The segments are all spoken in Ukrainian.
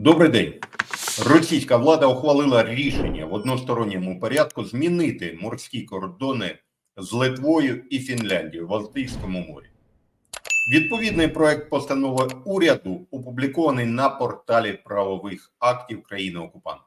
Добрий день. Російська влада ухвалила рішення в односторонньому порядку змінити морські кордони з Литвою і Фінляндією в Балтійському морі. Відповідний проект постанови уряду опублікований на порталі правових актів країни-окупанта.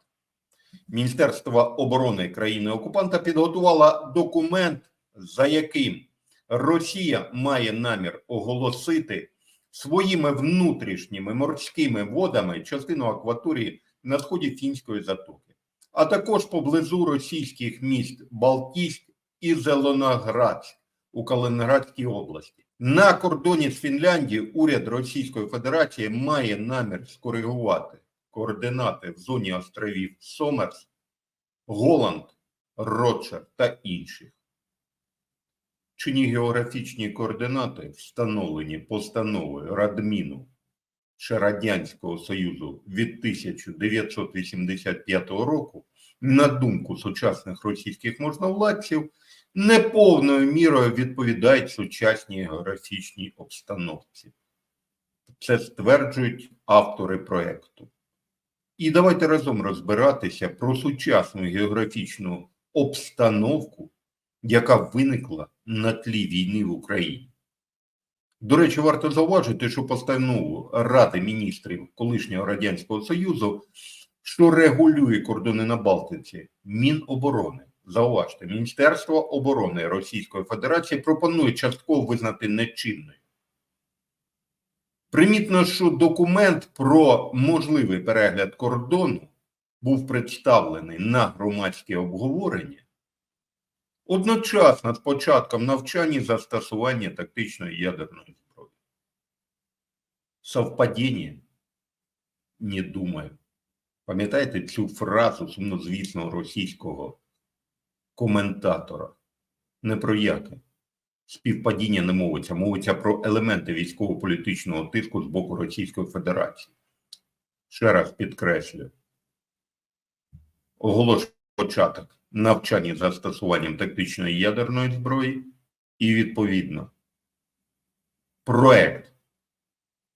Міністерство оборони країни-окупанта підготувало документ, за яким Росія має намір оголосити своїми внутрішніми морськими водами частину акваторії на сході фінської затоки, а також поблизу російських міст Балтійськ і Зеленоградськ у Калининградській області. На кордоні з Фінляндією уряд Російської Федерації має намір скоригувати координати в зоні островів Сомерс, Голланд, Ротшер та інших. Чинні географічні координати, встановлені постановою Радміну ще Радянського Союзу від 1985 року, на думку сучасних російських можновладців, неповною мірою відповідають сучасній географічній обстановці. Це стверджують автори проєкту. І давайте разом розбиратися про сучасну географічну обстановку яка виникла на тлі війни в Україні. До речі, варто зауважити, що постанову Ради міністрів колишнього Радянського Союзу, що регулює кордони на Балтиці, Міноборони. Зауважте, Міністерство оборони Російської Федерації пропонує частково визнати нечинною. Примітно, що документ про можливий перегляд кордону був представлений на громадське обговорення Одночасно з початком навчання застосування тактичної ядерної зброї. Совпадіння? Не думаю. Пам'ятаєте цю фразу сумнозвісного російського коментатора? Не про яке. Співпадіння не мовиться, мовиться про елементи військово-політичного тиску з боку Російської Федерації. Ще раз підкреслюю. Оголошую початок навчання застосуванням тактичної ядерної зброї, і, відповідно, проект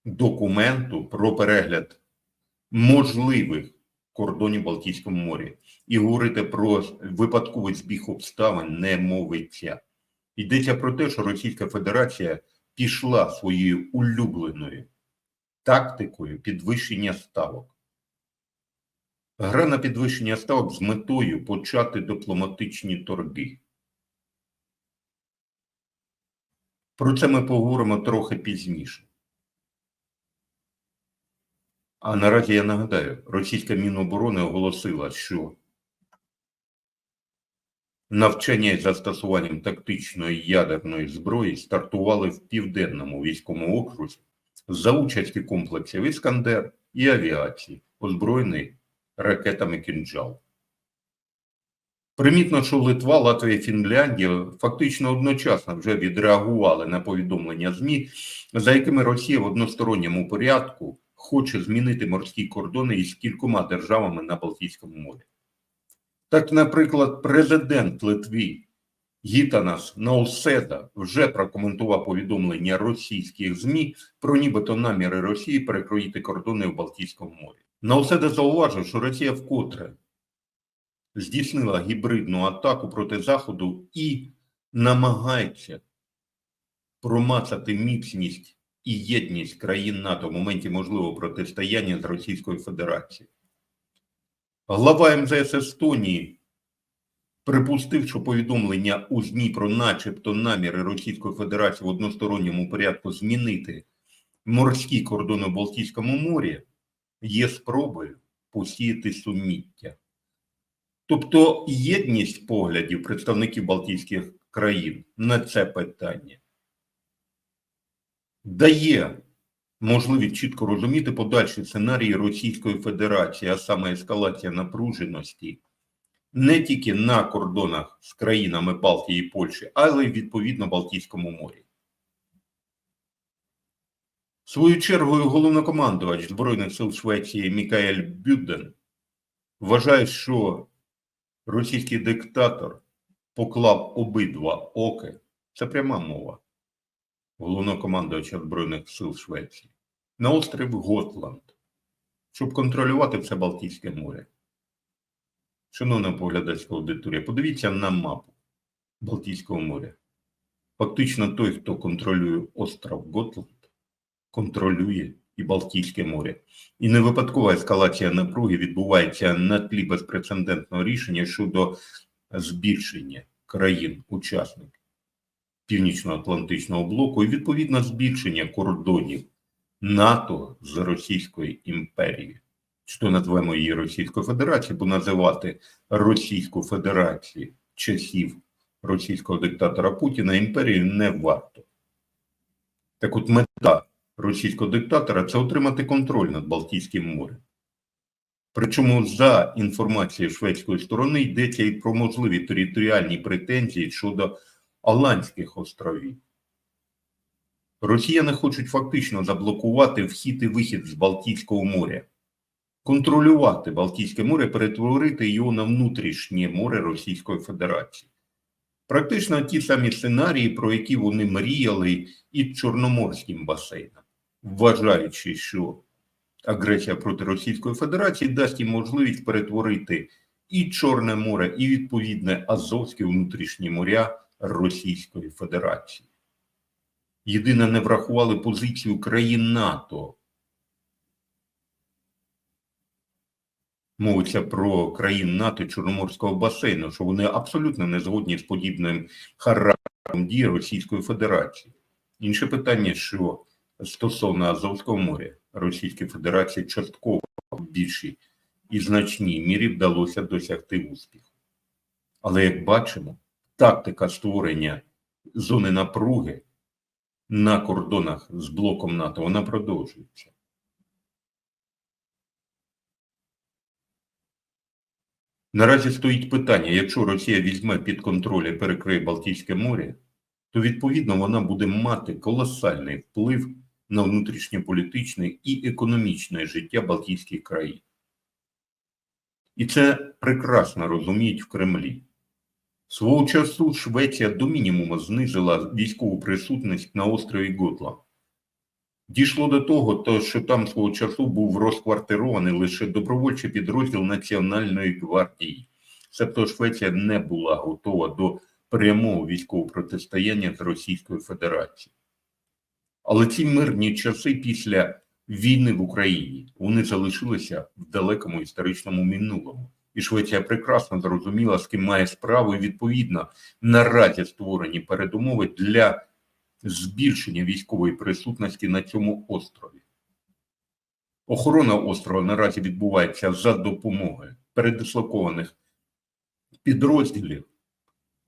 документу про перегляд можливих кордонів Балтійському морі. І говорити про випадковий збіг обставин не мовиться. Йдеться про те, що Російська Федерація пішла своєю улюбленою тактикою підвищення ставок. Гра на підвищення ставок з метою почати дипломатичні торги. Про це ми поговоримо трохи пізніше. А наразі я нагадаю, російська Міноборони оголосила, що навчання із застосуванням тактичної ядерної зброї стартували в Південному військовому окрузі за участі комплексів Іскандер і авіації, озброєних ракетами «Кінжал». Примітно, що Литва, Латвія Фінляндія фактично одночасно вже відреагували на повідомлення ЗМІ, за якими Росія в односторонньому порядку хоче змінити морські кордони із кількома державами на Балтійському морі. Так, наприклад, президент Литви Гітанас Науседа вже прокоментував повідомлення російських ЗМІ про нібито наміри Росії перекроїти кордони в Балтійському морі. Науседа зауважив, що Росія вкотре здійснила гібридну атаку проти Заходу і намагається промацати міцність і єдність країн НАТО в моменті можливого протистояння з Російською Федерацією. Глава МЗС Естонії припустив, що повідомлення у ЗМІ про начебто наміри Російської Федерації в односторонньому порядку змінити морські кордони в Балтійському морі є спробою посіяти суміття. Тобто єдність поглядів представників Балтійських країн на це питання дає можливість чітко розуміти подальші сценарії Російської Федерації, а саме ескалація напруженості не тільки на кордонах з країнами Балтії і Польщі, але й відповідно Балтійському морі. Свою чергою головнокомандувач Збройних сил Швеції Мікаель Бюден вважає, що російський диктатор поклав обидва оки, це пряма мова головнокомандувача Збройних сил Швеції, на острів Готланд щоб контролювати все Балтійське море. Шановна поглядацька аудиторія, подивіться на мапу Балтійського моря. Фактично той, хто контролює остров Готланд, контролює і Балтійське море. І не випадкова ескалація напруги відбувається на тлі безпрецедентного рішення щодо збільшення країн-учасників Північно-Атлантичного блоку і відповідно збільшення кордонів НАТО з Російською імперією. То назвемо її Російською Федерацією, бо називати Російську Федерацію часів російського диктатора Путіна імперією не варто. Так от мета російського диктатора це отримати контроль над Балтійським морем. Причому за інформацією шведської сторони йдеться і про можливі територіальні претензії щодо Аландських островів. Росіяни хочуть фактично заблокувати вхід і вихід з Балтійського моря, контролювати Балтійське море, перетворити його на внутрішнє море Російської Федерації. Практично ті самі сценарії, про які вони мріяли і Чорноморським басейном, вважаючи, що агресія проти Російської Федерації дасть їм можливість перетворити і Чорне море, і відповідне Азовське внутрішні моря Російської Федерації. Єдине, не врахували позицію країн НАТО. Мовиться про країн НАТО Чорноморського басейну, що вони абсолютно не згодні з подібним характером дії Російської Федерації. Інше питання, що стосовно Азовського моря Російській Федерації частково в більшій і значній мірі вдалося досягти успіху. Але як бачимо, тактика створення зони напруги на кордонах з блоком НАТО вона продовжується. Наразі стоїть питання: якщо Росія візьме під контроль і перекриє Балтійське море, то відповідно вона буде мати колосальний вплив на внутрішньополітичне і економічне життя Балтійських країн. І це прекрасно розуміють в Кремлі. Свого часу Швеція до мінімуму знизила військову присутність на острові Готланд. Дійшло до того, що там свого часу був розквартирований лише добровольчий підрозділ Національної гвардії. Себто Швеція не була готова до прямого військового протистояння з Російською Федерацією. Але ці мирні часи після війни в Україні вони залишилися в далекому історичному минулому. І Швеція прекрасно зрозуміла, з ким має справу, і відповідно наразі створені передумови для збільшення військової присутності на цьому острові. Охорона острова наразі відбувається за допомогою передислокованих підрозділів,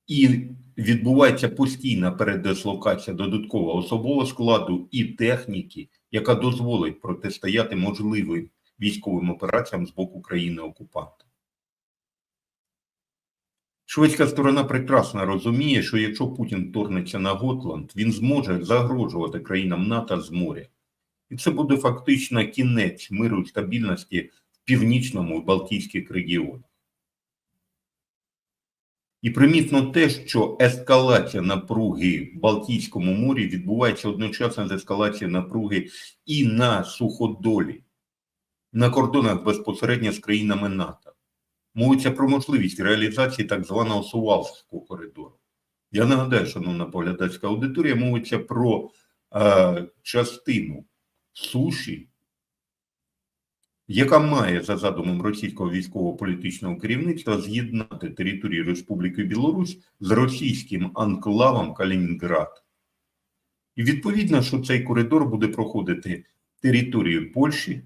і відбувається постійна передислокація додаткового особового складу і техніки, яка дозволить протистояти можливим військовим операціям з боку країни окупанта. Шведська сторона прекрасно розуміє, що якщо Путін вторгнеться на Готланд, він зможе загрожувати країнам НАТО з моря. І це буде фактично кінець миру і стабільності в північному і Балтійських регіонах. І примітно те, що ескалація напруги в Балтійському морі відбувається одночасно з ескалацією напруги і на суходолі, на кордонах безпосередньо з країнами НАТО. Мовиться про можливість реалізації так званого Сувалського коридору. Я нагадаю, шановна поглядацька аудиторія, мовиться про е, частину суші, яка має за задумом російського військово-політичного керівництва з'єднати територію Республіки Білорусь з російським анклавом Калінінград. І відповідно, що цей коридор буде проходити територію Польщі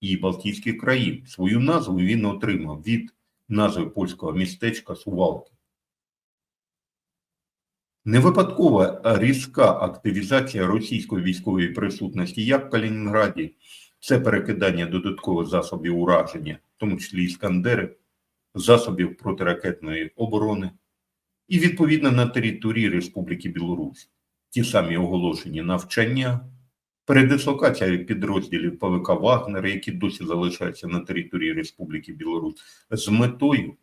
і Балтійських країн. Свою назву він отримав від назви польського містечка Сувалки. Не випадкова різка активізація російської військової присутності як в Калінінграді, це перекидання додаткових засобів ураження, в тому числі іскандери, засобів протиракетної оборони, і відповідно на території Республіки Білорусь ті самі оголошені навчання, передислокація підрозділів ПВК Вагнера, які досі залишаються на території Республіки Білорусь, з метою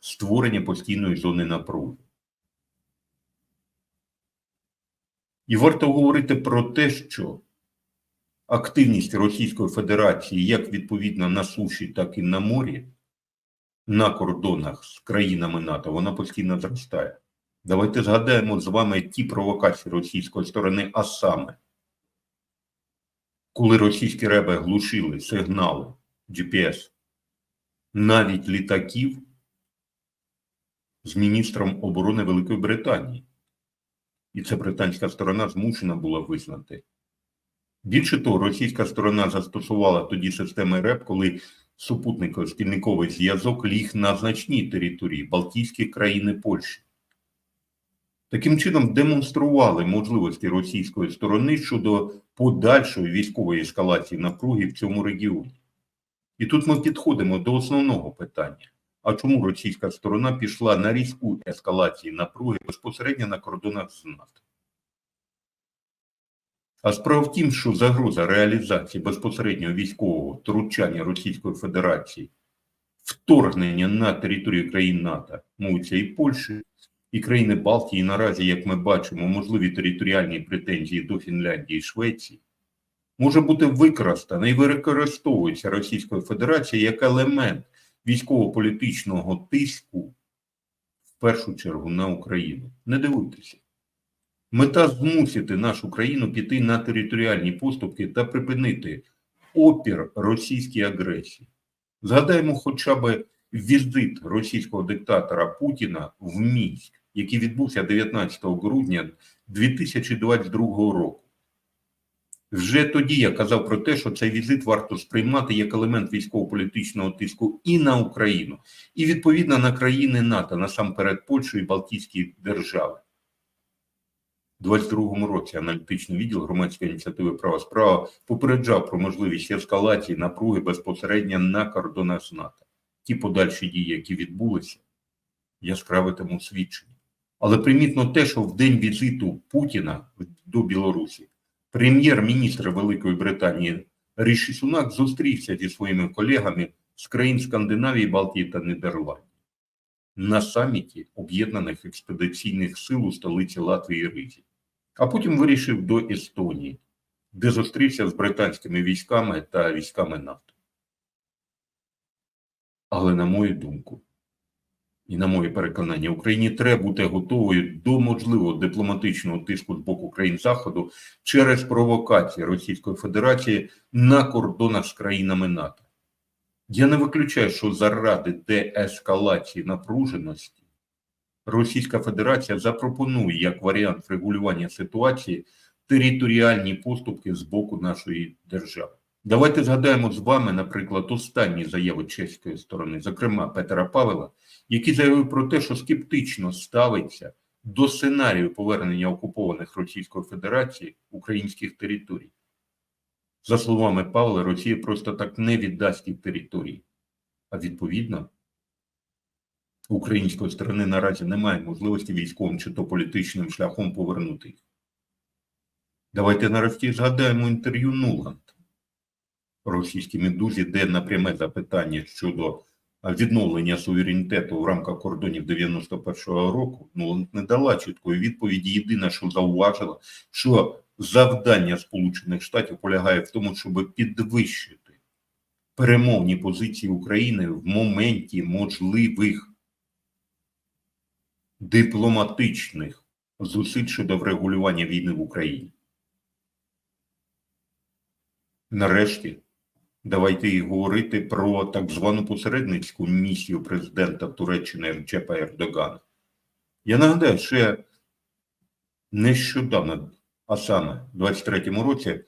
створення постійної зони напруги. І варто говорити про те, що активність Російської Федерації як відповідно на суші, так і на морі, на кордонах з країнами НАТО, вона постійно зростає. Давайте згадаємо з вами ті провокації російської сторони, а саме, коли російські реби глушили сигнали GPS навіть літаків з міністром оборони Великої Британії. І це британська сторона змушена була визнати. Більше того, російська сторона застосувала тоді системи РЕП, коли супутнико-спільниковий зв'язок ліг на значній території Балтійські країни Польщі. Таким чином демонстрували можливості російської сторони щодо подальшої військової ескалації напруги в цьому регіоні. І тут ми підходимо до основного питання. А чому російська сторона пішла на різку ескалації напруги безпосередньо на кордонах з НАТО? А справа в тім, що загроза реалізації безпосереднього військового втручання Російської Федерації, вторгнення на територію країн НАТО, мовиться і Польщі, і країни Балтії, наразі, як ми бачимо, можливі територіальні претензії до Фінляндії і Швеції, може бути використана і використовується Російською Федерацією як елемент військово-політичного тиску, в першу чергу, на Україну. Не дивуйтеся. Мета змусити нашу країну піти на територіальні поступки та припинити опір російській агресії. Згадаємо хоча б візит російського диктатора Путіна в Мінськ, який відбувся 19 грудня 2022 року. Вже тоді я казав про те, що цей візит варто сприймати як елемент військово-політичного тиску і на Україну, і відповідно на країни НАТО, насамперед Польщу і Балтійські держави. У 22-му році аналітичний відділ громадської ініціативи права справа попереджав про можливість ескалації напруги безпосередньо на кордонах з НАТО. Ті подальші дії, які відбулися, яскраве тому свідчення. Але примітно те, що в день візиту Путіна до Білорусі прем'єр-міністр Великої Британії Ріші Сунак зустрівся зі своїми колегами з країн Скандинавії, Балтії та Нідерландів на саміті Об'єднаних експедиційних сил у столиці Латвії Ризі. А потім вирішив до Естонії, де зустрівся з британськими військами та військами НАТО. Але, на мою думку, і на моє переконання, Україні треба бути готовою до можливого дипломатичного тиску з боку країн Заходу через провокації Російської Федерації на кордонах з країнами НАТО. Я не виключаю, що заради деескалації напруженості Російська Федерація запропонує як варіант регулювання ситуації територіальні поступки з боку нашої держави. Давайте згадаємо з вами, наприклад, останні заяви чеської сторони, зокрема Петра Павела, який заявив про те, що скептично ставиться до сценарію повернення окупованих Російською Федерацією українських територій. За словами Павла, Росія просто так не віддасть їх території. А відповідно, української сторони наразі немає можливості військовим чи то політичним шляхом повернути їх. Давайте нарешті згадаємо інтерв'ю Нуланд російській медузі, де на пряме запитання щодо відновлення суверенітету в рамках кордонів 91-го року, ну не дала чіткої відповіді. Єдине, що зауважила, що завдання Сполучених Штатів полягає в тому, щоб підвищити перемовні позиції України в моменті можливих дипломатичних зусиль щодо врегулювання війни в Україні. Нарешті, давайте і говорити про так звану посередницьку місію президента Туреччини Реджепа Ердогана. Я нагадаю, ще нещодавно, а саме в 23-му році,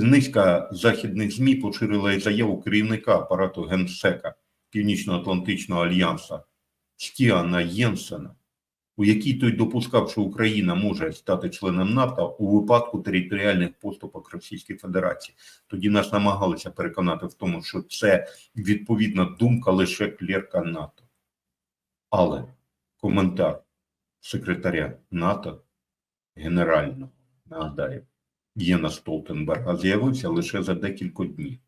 низка західних ЗМІ поширила заяву керівника апарату Генсека Північно-Атлантичного альянсу Стіана Єнсена, у якій той допускав, що Україна може стати членом НАТО у випадку територіальних поступок Російської Федерації. Тоді нас намагалися переконати в тому, що це відповідна думка лише клерка НАТО. Але коментар секретаря НАТО генерального, нагадаю, Єна Столтенберга з'явився лише за декілька днів.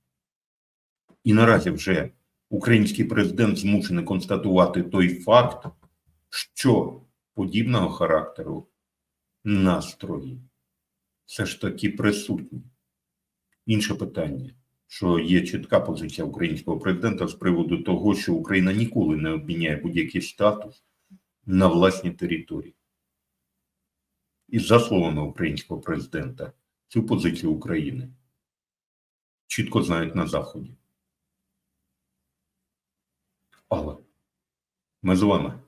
І наразі вже український президент змушений констатувати той факт, що подібного характеру настрої все ж таки присутні. Інше питання, що є чітка позиція українського президента з приводу того, що Україна ніколи не обміняє будь-який статус на власні території. І за словами українського президента, цю позицію України чітко знають на Заході. Але ми з вами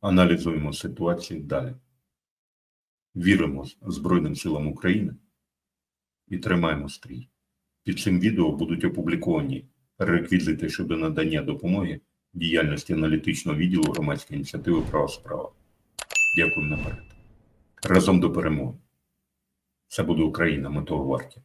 аналізуємо ситуацію далі. Віримо Збройним силам України і тримаємо стрій. Під цим відео будуть опубліковані реквізити щодо надання допомоги діяльності аналітичного відділу громадської ініціативи Права справа. Дякую наперед. Разом до перемоги. Це буде Україна, ми того варті.